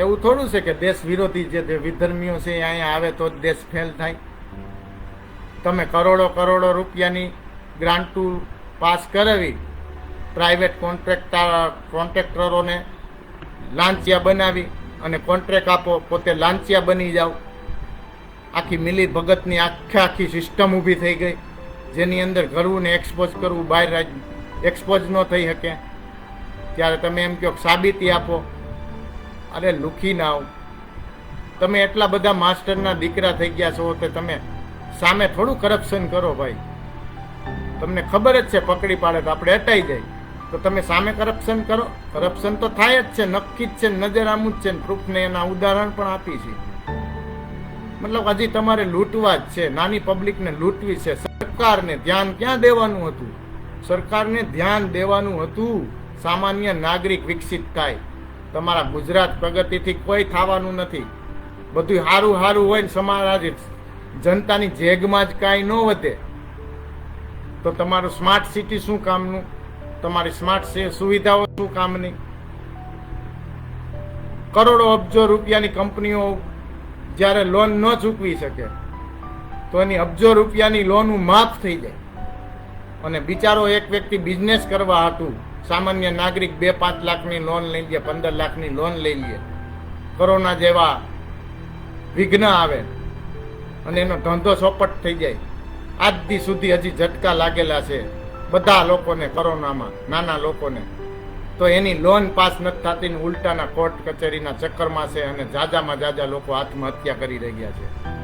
એવું થોડું છે કે દેશ વિરોધી જે વિધર્મીઓ છે અહીંયા આવે તો જ દેશ ફેલ થાય. તમે કરોડો કરોડો રૂપિયાની ગ્રાન્ટુ પાસ કરાવી, પ્રાઇવેટ કોન્ટ્રાક્ટર કોન્ટ્રાક્ટરોને લાંચિયા બનાવી અને કોન્ટ્રાક્ટ આપો, પોતે લાંચિયા બની જાઓ. આખી મિલી ભગતની આખે આખી સિસ્ટમ ઊભી થઈ ગઈ. જેની અંદર ઘરવું ને એક્સપોઝ કરવું, બહાર એક્સપોઝ ન થઈ શકે. ત્યારે તમે એમ કહો સાબિતી આપો. અરે લુખી ના આવો તમે એટલા બધા માસ્ટરના દીકરા થઈ ગયા છો તે તમે સામે થોડું કરપ્શન કરો ભાઈ. તમને ખબર જ છે પકડી પાડે તો આપણે હટાઈ જાય. તો તમે સામે કરપ્શન કરો. કરપ્શન તો થાય જ છે, નક્કી જ છે નજર આમું જ છે પ્રૂફને એના ઉદાહરણ પણ આપી છે. મતલબ હજી તમારે લૂંટવા જ છે. નાની પબ્લિકને લૂંટવી છે. સરકારને ધ્યાન ક્યાં દેવાનું હતું? સરકારને ધ્યાન દેવાનું હતું. સામાન્ય નાગરિક વિકસિત થાય. તમારા ગુજરાત પ્રગતિથી કોઈ થવાનું નથી. બધું સારું સારું હોય ને સમાજ જનતાની જેગમાં જ કાંઈ ન વધે. તો તમારું સ્માર્ટ સિટી શું કામનું? તમારી સ્માર્ટ સુવિધાઓ શું કામની? કરોડો અબજો રૂપિયાની કંપનીઓ જ્યારે લોન ન ચૂકવી શકે, તો એની અબજો રૂપિયાની લોન માફ થઈ જાય. અને બિચારો એક વ્યક્તિ બિઝનેસ કરવા હતું સામાન્ય નાગરિક બે પાંચ લાખની લોન લઈ લે, પંદર લાખની લોન લઈ લે. કોરોના જેવા વિઘ્ન આવે અને એનો ધંધો ચોપટ થઈ જાય. આજ દી સુધી હજી ઝટકા લાગેલા છે બધા લોકોને કોરોનામાં, નાના લોકોને. તો એની લોન પાસ નથી થતી ઉલટાના કોર્ટ કચેરીના ચક્કરમાં છે અને જાજામાં જાજા લોકો આત્મહત્યા કરી રહ્યા છે.